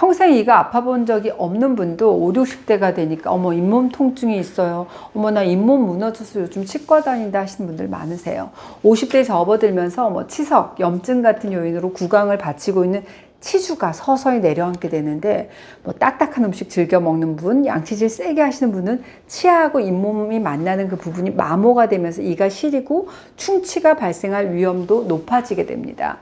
평생 이가 아파 본 적이 없는 분도 5, 60대가 되니까 어머 잇몸 통증이 있어요. 어머 나 잇몸 무너져서 요즘 치과 다닌다 하시는 분들 많으세요. 50대 접어들면서 뭐 치석, 염증 같은 요인으로 구강을 받치고 있는 치주가 서서히 내려앉게 되는데 뭐 딱딱한 음식 즐겨 먹는 분, 양치질 세게 하시는 분은 치아하고 잇몸이 만나는 그 부분이 마모가 되면서 이가 시리고 충치가 발생할 위험도 높아지게 됩니다.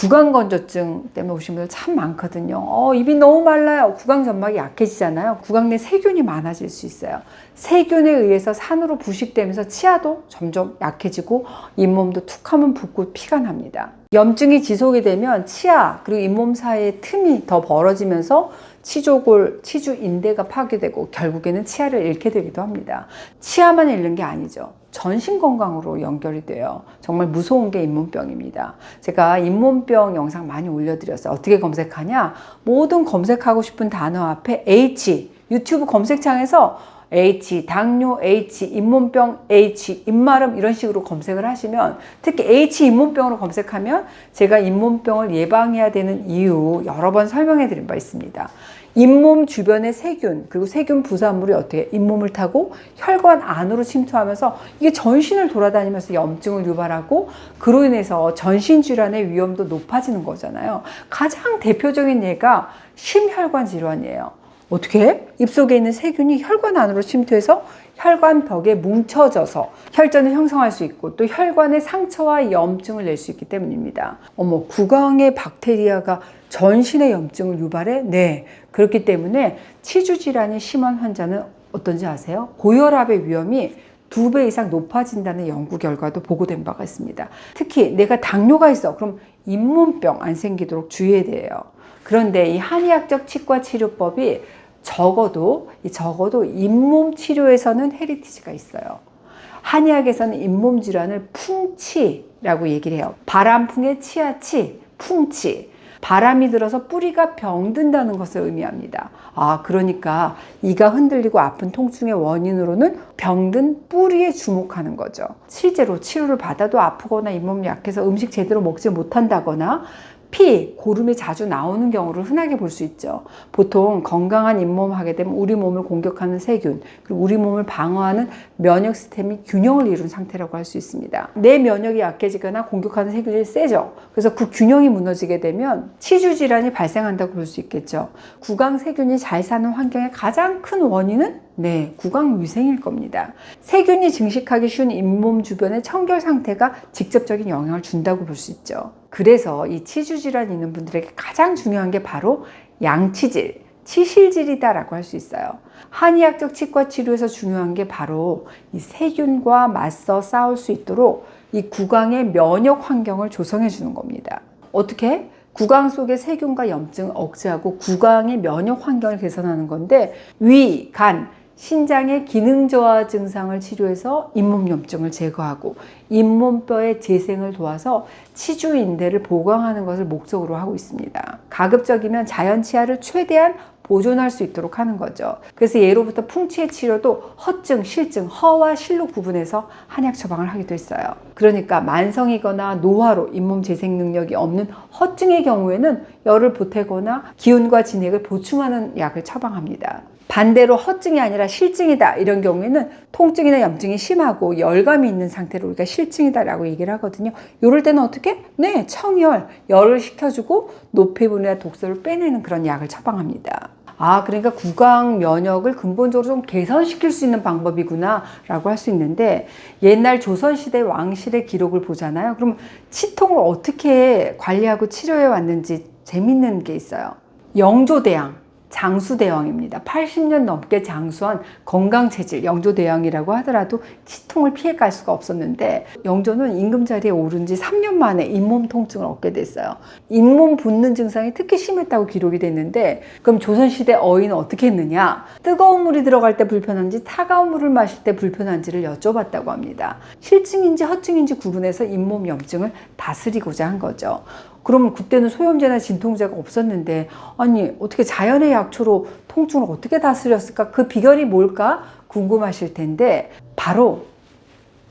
구강 건조증 때문에 오신 분들 참 많거든요. 어, 입이 너무 말라요. 구강 점막이 약해지잖아요. 구강 내 세균이 많아질 수 있어요. 세균에 의해서 산으로 부식되면서 치아도 점점 약해지고 잇몸도 툭 하면 붓고 피가 납니다. 염증이 지속이 되면 치아 그리고 잇몸 사이의 틈이 더 벌어지면서 치조골, 치주 인대가 파괴되고 결국에는 치아를 잃게 되기도 합니다. 치아만 잃는 게 아니죠. 전신 건강으로 연결이 돼요. 정말 무서운 게 잇몸병입니다. 제가 잇몸병 영상 많이 올려드렸어요. 어떻게 검색하냐? 모든 검색하고 싶은 단어 앞에 H, 유튜브 검색창에서 H, 당뇨 H, 잇몸병 H, 입마름 이런 식으로 검색을 하시면 특히 H 잇몸병으로 검색하면 제가 잇몸병을 예방해야 되는 이유 여러 번 설명해 드린 바 있습니다. 잇몸 주변의 세균 그리고 세균 부산물이 어떻게 잇몸을 타고 혈관 안으로 침투하면서 이게 전신을 돌아다니면서 염증을 유발하고 그로 인해서 전신 질환의 위험도 높아지는 거잖아요. 가장 대표적인 예가 심혈관 질환이에요. 어떻게? 입속에 있는 세균이 혈관 안으로 침투해서 혈관 벽에 뭉쳐져서 혈전을 형성할 수 있고 또 혈관의 상처와 염증을 낼 수 있기 때문입니다. 어머, 구강의 박테리아가 전신의 염증을 유발해? 네. 그렇기 때문에 치주 질환이 심한 환자는 어떤지 아세요? 고혈압의 위험이 두 배 이상 높아진다는 연구 결과도 보고된 바가 있습니다. 특히 내가 당뇨가 있어. 그럼 잇몸병 안 생기도록 주의해야 돼요. 그런데 이 한의학적 치과 치료법이 적어도 이 적어도 잇몸 치료에서는 헤리티지가 있어요. 한의학에서는 잇몸 질환을 풍치라고 얘기를 해요. 바람풍의 치아치, 풍치. 바람이 들어서 뿌리가 병든다는 것을 의미합니다. 아, 그러니까 이가 흔들리고 아픈 통증의 원인으로는 병든 뿌리에 주목하는 거죠. 실제로 치료를 받아도 아프거나 잇몸이 약해서 음식 제대로 먹지 못한다거나 피, 고름이 자주 나오는 경우를 흔하게 볼 수 있죠. 보통 건강한 잇몸 하게 되면 우리 몸을 공격하는 세균, 그리고 우리 몸을 방어하는 면역 시스템이 균형을 이룬 상태라고 할 수 있습니다. 내 면역이 약해지거나 공격하는 세균이 세죠. 그래서 그 균형이 무너지게 되면 치주 질환이 발생한다고 볼 수 있겠죠. 구강 세균이 잘 사는 환경의 가장 큰 원인은 네, 구강 위생일 겁니다. 세균이 증식하기 쉬운 잇몸 주변의 청결 상태가 직접적인 영향을 준다고 볼 수 있죠. 그래서 이 치주 질환 있는 분들에게 가장 중요한 게 바로 양치질, 치실질이다라고 할 수 있어요. 한의학적 치과 치료에서 중요한 게 바로 이 세균과 맞서 싸울 수 있도록 이 구강의 면역 환경을 조성해 주는 겁니다. 어떻게? 구강 속의 세균과 염증을 억제하고 구강의 면역 환경을 개선하는 건데 위, 간, 신장의 기능 저하 증상을 치료해서 잇몸 염증을 제거하고 잇몸뼈의 재생을 도와서 치주 인대를 보강하는 것을 목적으로 하고 있습니다. 가급적이면 자연 치아를 최대한 보존할 수 있도록 하는 거죠. 그래서 예로부터 풍치의 치료도 허증, 실증, 허와 실로 구분해서 한약 처방을 하기도 했어요. 그러니까 만성이거나 노화로 잇몸 재생 능력이 없는 허증의 경우에는 열을 보태거나 기운과 진액을 보충하는 약을 처방합니다. 반대로 허증이 아니라 실증이다 이런 경우에는 통증이나 염증이 심하고 열감이 있는 상태로 우리가 실증이다라고 얘기를 하거든요. 이럴 때는 어떻게? 네, 청열, 열을 식혀주고 노폐분이나 독소를 빼내는 그런 약을 처방합니다. 아, 그러니까 구강 면역을 근본적으로 좀 개선시킬 수 있는 방법이구나 라고 할 수 있는데 옛날 조선시대 왕실의 기록을 보잖아요. 그럼 치통을 어떻게 관리하고 치료해 왔는지 재밌는 게 있어요. 영조대왕. 장수대왕입니다. 80년 넘게 장수한 건강체질 영조대왕이라고 하더라도 치통을 피해갈 수가 없었는데 영조는 임금 자리에 오른 지 3년 만에 잇몸 통증을 얻게 됐어요. 잇몸 붓는 증상이 특히 심했다고 기록이 됐는데 그럼 조선시대 어인은 어떻게 했느냐? 뜨거운 물이 들어갈 때 불편한지 차가운 물을 마실 때 불편한지를 여쭤봤다고 합니다. 실증인지 허증인지 구분해서 잇몸 염증을 다스리고자 한 거죠. 그러면 그때는 소염제나 진통제가 없었는데 아니 어떻게 자연의 약초로 통증을 어떻게 다스렸을까? 그 비결이 뭘까? 궁금하실 텐데 바로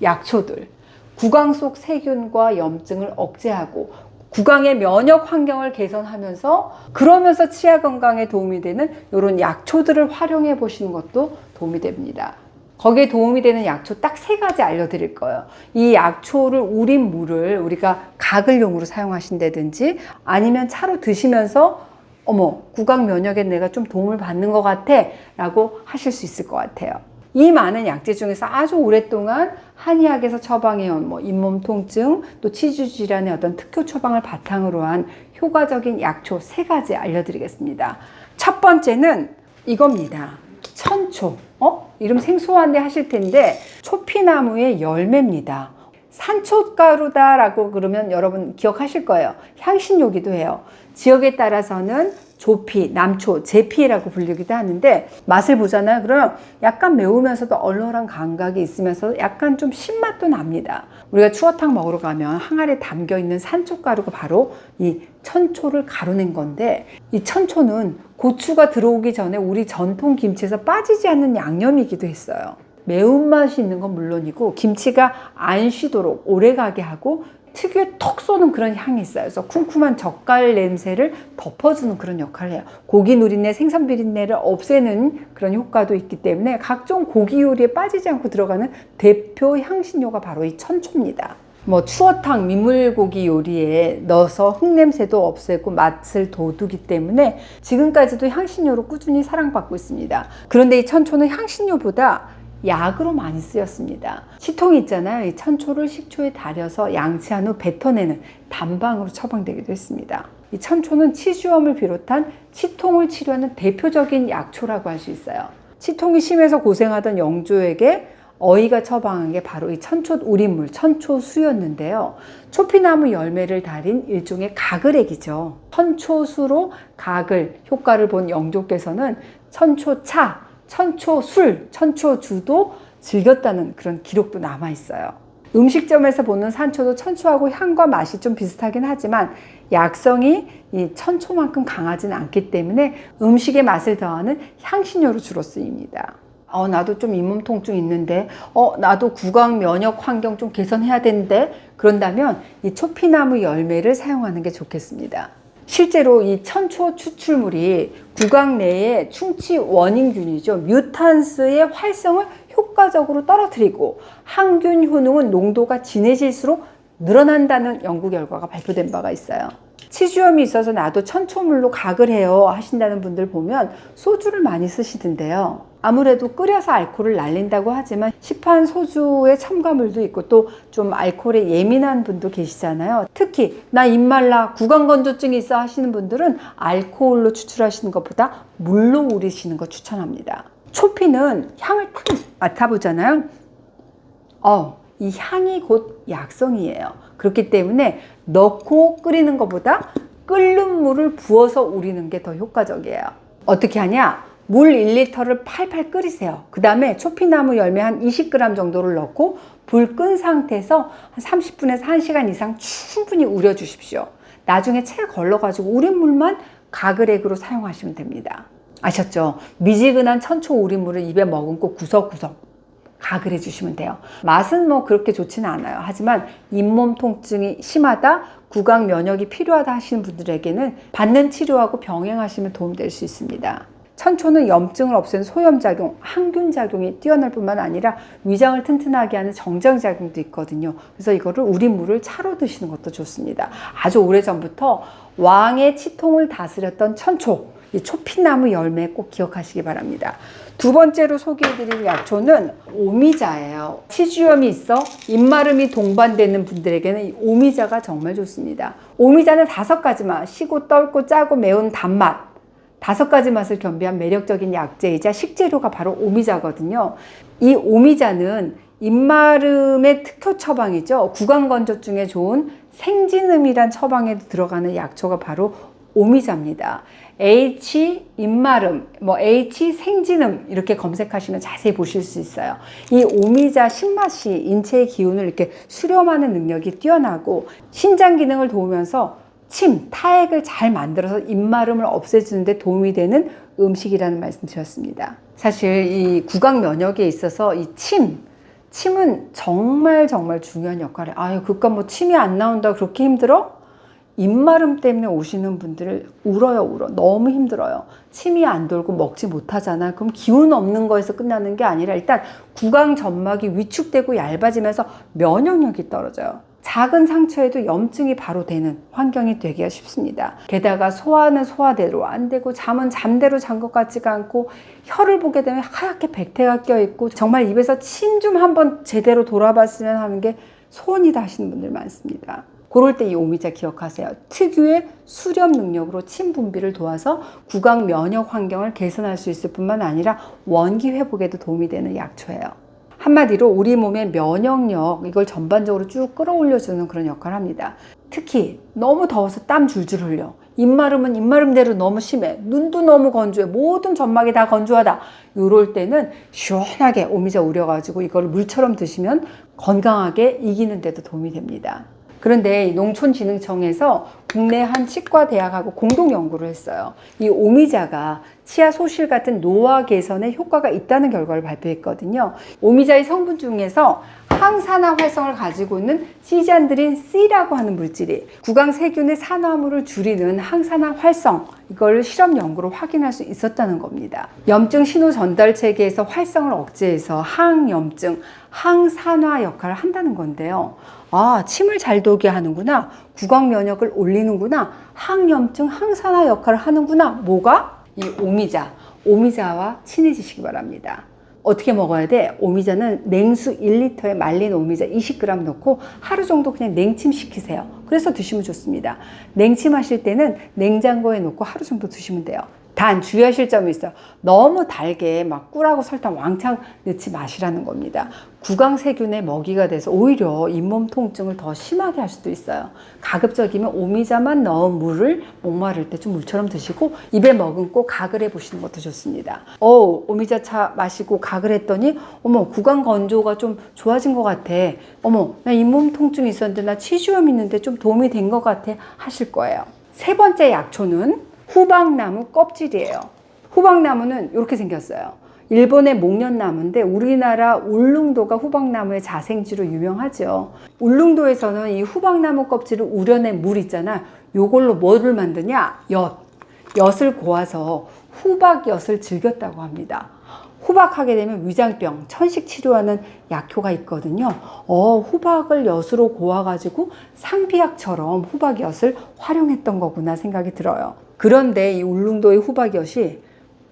약초들. 구강 속 세균과 염증을 억제하고 구강의 면역 환경을 개선하면서 그러면서 치아 건강에 도움이 되는 이런 약초들을 활용해 보시는 것도 도움이 됩니다. 거기에 도움이 되는 약초 딱 세 가지 알려드릴 거예요. 이 약초를 우린 물을 우리가 가글용으로 사용하신다든지 아니면 차로 드시면서 어머 구강 면역에 내가 좀 도움을 받는 것 같아 라고 하실 수 있을 것 같아요. 이 많은 약재 중에서 아주 오랫동안 한의학에서 처방해온 뭐 잇몸 통증 또 치주 질환의 어떤 특효 처방을 바탕으로 한 효과적인 약초 세 가지 알려드리겠습니다. 첫 번째는 이겁니다. 천초. 어? 이름 생소한데 하실 텐데 초피나무의 열매입니다. 산초가루다라고 그러면 여러분 기억하실 거예요. 향신료기도 해요. 지역에 따라서는 조피, 남초, 제피라고 불리기도 하는데 맛을 보잖아요. 그러면 약간 매우면서도 얼얼한 감각이 있으면서 약간 좀 신맛도 납니다. 우리가 추어탕 먹으러 가면 항아리에 담겨 있는 산초가루가 바로 이 천초를 가루낸 건데 이 천초는 고추가 들어오기 전에 우리 전통 김치에서 빠지지 않는 양념이기도 했어요. 매운맛이 있는 건 물론이고 김치가 안 쉬도록 오래 가게 하고 특유의 톡 쏘는 그런 향이 있어요. 그래서 쿰쿰한 젓갈 냄새를 덮어주는 그런 역할을 해요. 고기 누린내, 생선 비린내를 없애는 그런 효과도 있기 때문에 각종 고기 요리에 빠지지 않고 들어가는 대표 향신료가 바로 이 천초입니다. 뭐 추어탕, 민물고기 요리에 넣어서 흙냄새도 없애고 맛을 돋우기 때문에 지금까지도 향신료로 꾸준히 사랑받고 있습니다. 그런데 이 천초는 향신료보다 약으로 많이 쓰였습니다. 치통이 있잖아요. 이 천초를 식초에 달여서 양치한 후 뱉어내는 단방으로 처방되기도 했습니다. 이 천초는 치주염을 비롯한 치통을 치료하는 대표적인 약초라고 할 수 있어요. 치통이 심해서 고생하던 영조에게 어이가 처방한 게 바로 이 천초 우린물, 천초 수였는데요. 초피나무 열매를 달인 일종의 가글액이죠. 천초수로 가글 효과를 본 영조께서는 천초차, 천초 술, 천초 주도 즐겼다는 그런 기록도 남아 있어요. 음식점에서 보는 산초도 천초하고 향과 맛이 좀 비슷하긴 하지만 약성이 이 천초만큼 강하지는 않기 때문에 음식의 맛을 더하는 향신료로 주로 쓰입니다. 어, 나도 좀 잇몸 통증 있는데, 어, 나도 구강 면역 환경 좀 개선해야 되는데, 그런다면 이 초피나무 열매를 사용하는 게 좋겠습니다. 실제로 이 천초 추출물이 구강 내의 충치 원인균이죠. 뮤탄스의 활성을 효과적으로 떨어뜨리고 항균 효능은 농도가 진해질수록 늘어난다는 연구 결과가 발표된 바가 있어요. 치주염이 있어서 나도 천초물로 각을 해요 하신다는 분들 보면 소주를 많이 쓰시던데요. 아무래도 끓여서 알코올을 날린다고 하지만 시판 소주에 첨가물도 있고 또 좀 알코올에 예민한 분도 계시잖아요. 특히 나 입말라 구강건조증이 있어 하시는 분들은 알코올로 추출하시는 것보다 물로 우리시는 거 추천합니다. 초피는 향을 탁 맡아보잖아요. 어, 이 향이 곧 약성이에요. 그렇기 때문에 넣고 끓이는 것보다 끓는 물을 부어서 우리는 게 더 효과적이에요. 어떻게 하냐? 물 1리터를 팔팔 끓이세요. 그 다음에 초피나무 열매 한 20g 정도를 넣고 불 끈 상태에서 한 30분에서 1시간 이상 충분히 우려 주십시오. 나중에 채 걸러가지고 우린 물만 가글액으로 사용하시면 됩니다. 아셨죠? 미지근한 천초 우린 물을 입에 머금고 구석구석 가글해 주시면 돼요. 맛은 뭐 그렇게 좋지는 않아요. 하지만 잇몸 통증이 심하다, 구강 면역이 필요하다 하시는 분들에게는 받는 치료하고 병행하시면 도움될 수 있습니다. 천초는 염증을 없애는 소염작용, 항균작용이 뛰어날 뿐만 아니라 위장을 튼튼하게 하는 정장작용도 있거든요. 그래서 이거를 우린 물을 차로 드시는 것도 좋습니다. 아주 오래전부터 왕의 치통을 다스렸던 천초, 이 초피나무 열매 꼭 기억하시기 바랍니다. 두 번째로 소개해드릴 약초는 오미자예요. 치주염이 있어 입마름이 동반되는 분들에게는 이 오미자가 정말 좋습니다. 오미자는 다섯 가지 맛, 시고 떫고 짜고 매운 단맛, 다섯 가지 맛을 겸비한 매력적인 약재이자 식재료가 바로 오미자거든요. 이 오미자는 입마름의 특효 처방이죠. 구강건조증에 좋은 생진음이란 처방에 들어가는 약초가 바로 오미자입니다. H 입마름, 뭐 H 생진음 이렇게 검색하시면 자세히 보실 수 있어요. 이 오미자 신맛이 인체의 기운을 이렇게 수렴하는 능력이 뛰어나고 신장 기능을 도우면서 침, 타액을 잘 만들어서 입마름을 없애주는데 도움이 되는 음식이라는 말씀 드렸습니다. 사실 이 구강 면역에 있어서 이 침, 침은 정말 정말 중요한 역할을 아유 그니까 뭐 침이 안 나온다 그렇게 힘들어? 입마름 때문에 오시는 분들을 울어요, 울어. 너무 힘들어요. 침이 안 돌고 먹지 못하잖아. 그럼 기운 없는 거에서 끝나는 게 아니라 일단 구강 점막이 위축되고 얇아지면서 면역력이 떨어져요. 작은 상처에도 염증이 바로 되는 환경이 되기가 쉽습니다. 게다가 소화는 소화대로 안 되고 잠은 잠대로 잔 것 같지가 않고 혀를 보게 되면 하얗게 백태가 껴있고 정말 입에서 침 좀 한번 제대로 돌아봤으면 하는 게 소원이다 하시는 분들 많습니다. 그럴 때 이 오미자 기억하세요. 특유의 수렴 능력으로 침 분비를 도와서 구강 면역 환경을 개선할 수 있을 뿐만 아니라 원기 회복에도 도움이 되는 약초예요. 한마디로 우리 몸의 면역력 이걸 전반적으로 쭉 끌어올려주는 그런 역할을 합니다. 특히 너무 더워서 땀 줄줄 흘려. 입마름은 입마름대로 너무 심해. 눈도 너무 건조해. 모든 점막이 다 건조하다. 이럴 때는 시원하게 오미자 우려가지고 이걸 물처럼 드시면 건강하게 이기는 데도 도움이 됩니다. 그런데 농촌진흥청에서 국내 한 치과대학하고 공동 연구를 했어요. 이 오미자가 치아 소실 같은 노화 개선에 효과가 있다는 결과를 발표했거든요. 오미자의 성분 중에서 항산화 활성을 가지고 있는 시잔드린 C라고 하는 물질이 구강 세균의 산화물을 줄이는 항산화 활성 이걸 실험 연구로 확인할 수 있었다는 겁니다. 염증 신호 전달 체계에서 활성을 억제해서 항염증, 항산화 역할을 한다는 건데요. 아, 침을 잘 돌게 하는구나. 구강 면역을 올리는구나. 항염증, 항산화 역할을 하는구나. 뭐가? 이 오미자. 오미자와 친해지시기 바랍니다. 어떻게 먹어야 돼? 오미자는 냉수 1리터에 말린 오미자 20g 넣고 하루 정도 그냥 냉침 시키세요. 그래서 드시면 좋습니다. 냉침하실 때는 냉장고에 넣고 하루 정도 드시면 돼요. 단 주의하실 점이 있어요. 너무 달게 막 꿀하고 설탕 왕창 넣지 마시라는 겁니다. 구강 세균의 먹이가 돼서 오히려 잇몸 통증을 더 심하게 할 수도 있어요. 가급적이면 오미자만 넣은 물을 목마를 때 좀 물처럼 드시고 입에 머금고 가글 해 보시는 것도 좋습니다. 어, 오미자 차 마시고 가글 했더니 어머 구강 건조가 좀 좋아진 것 같아. 어머 나 잇몸 통증이 있었는데 나 치주염 있는데 좀 도움이 된 것 같아 하실 거예요. 세 번째 약초는 후박나무 껍질이에요. 후박나무는 이렇게 생겼어요. 일본의 목련나무인데 우리나라 울릉도가 후박나무의 자생지로 유명하죠. 울릉도에서는 이 후박나무 껍질을 우려낸 물 있잖아. 요걸로 뭐를 만드냐? 엿. 엿을 고아서 후박엿을 즐겼다고 합니다. 후박하게 되면 위장병, 천식 치료하는 약효가 있거든요. 어, 후박을 엿으로 고아가지고 상비약처럼 후박엿을 활용했던 거구나 생각이 들어요. 그런데 이 울릉도의 후박엿이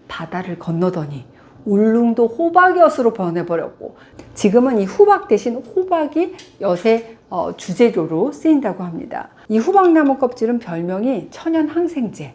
바다를 건너더니 울릉도 호박엿으로 변해버렸고 지금은 이 후박 대신 호박이 엿의 어, 주재료로 쓰인다고 합니다. 이 후박나무 껍질은 별명이 천연 항생제.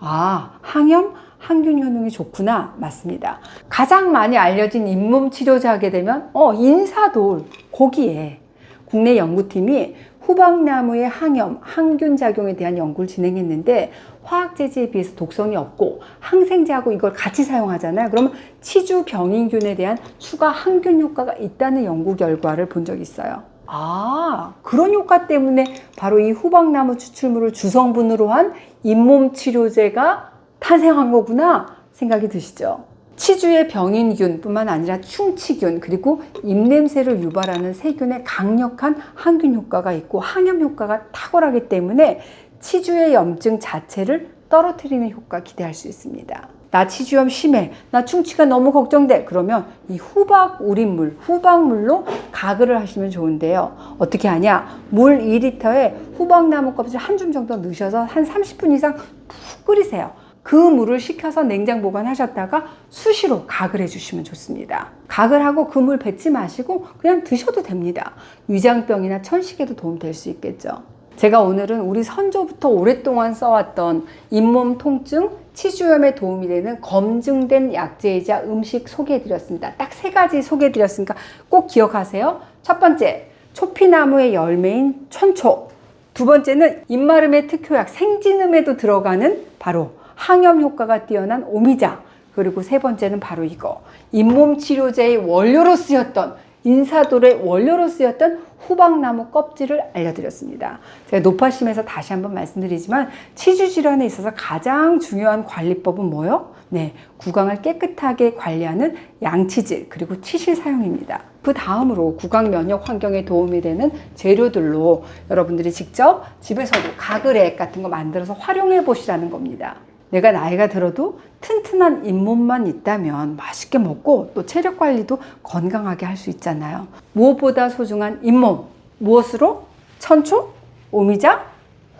아, 항염, 항균 효능이 좋구나. 맞습니다. 가장 많이 알려진 잇몸 치료제 하게 되면 어, 인사돌 거기에 국내 연구팀이 후박나무의 항염, 항균 작용에 대한 연구를 진행했는데 화학제제에 비해서 독성이 없고 항생제하고 이걸 같이 사용하잖아요. 그러면 치주 병인균에 대한 추가 항균 효과가 있다는 연구 결과를 본 적이 있어요. 아, 그런 효과 때문에 바로 이 후박나무 추출물을 주성분으로 한 잇몸 치료제가 탄생한 거구나 생각이 드시죠? 치주의 병인균뿐만 아니라 충치균 그리고 입냄새를 유발하는 세균의 강력한 항균 효과가 있고 항염 효과가 탁월하기 때문에 치주의 염증 자체를 떨어뜨리는 효과 기대할 수 있습니다. 나 치주염 심해. 나 충치가 너무 걱정돼. 그러면 이 후박 우린물, 후박물로 가글을 하시면 좋은데요. 어떻게 하냐? 물 2리터에 후박나무 껍질 한 줌 정도 넣으셔서 한 30분 이상 푹 끓이세요. 그 물을 식혀서 냉장 보관하셨다가 수시로 가글 해 주시면 좋습니다. 가글하고 그 물 뱉지 마시고 그냥 드셔도 됩니다. 위장병이나 천식에도 도움 될 수 있겠죠. 제가 오늘은 우리 선조부터 오랫동안 써왔던 잇몸 통증, 치주염에 도움이 되는 검증된 약재이자 음식 소개해드렸습니다. 딱 세 가지 소개해드렸으니까 꼭 기억하세요. 첫 번째, 초피나무의 열매인 천초. 두 번째는 입마름의 특효약 생진음에도 들어가는 바로 항염 효과가 뛰어난 오미자. 그리고 세 번째는 바로 이거. 잇몸 치료제의 원료로 쓰였던 인사돌의 원료로 쓰였던 후박나무 껍질을 알려드렸습니다. 제가 노파심에서 다시 한번 말씀드리지만 치주 질환에 있어서 가장 중요한 관리법은 뭐요? 네, 구강을 깨끗하게 관리하는 양치질 그리고 치실 사용입니다. 그 다음으로 구강 면역 환경에 도움이 되는 재료들로 여러분들이 직접 집에서도 가글액 같은 거 만들어서 활용해 보시라는 겁니다. 내가 나이가 들어도 튼튼한 잇몸만 있다면 맛있게 먹고 또 체력 관리도 건강하게 할 수 있잖아요. 무엇보다 소중한 잇몸. 무엇으로? 천초, 오미자,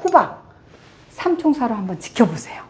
호박. 삼총사로 한번 지켜보세요.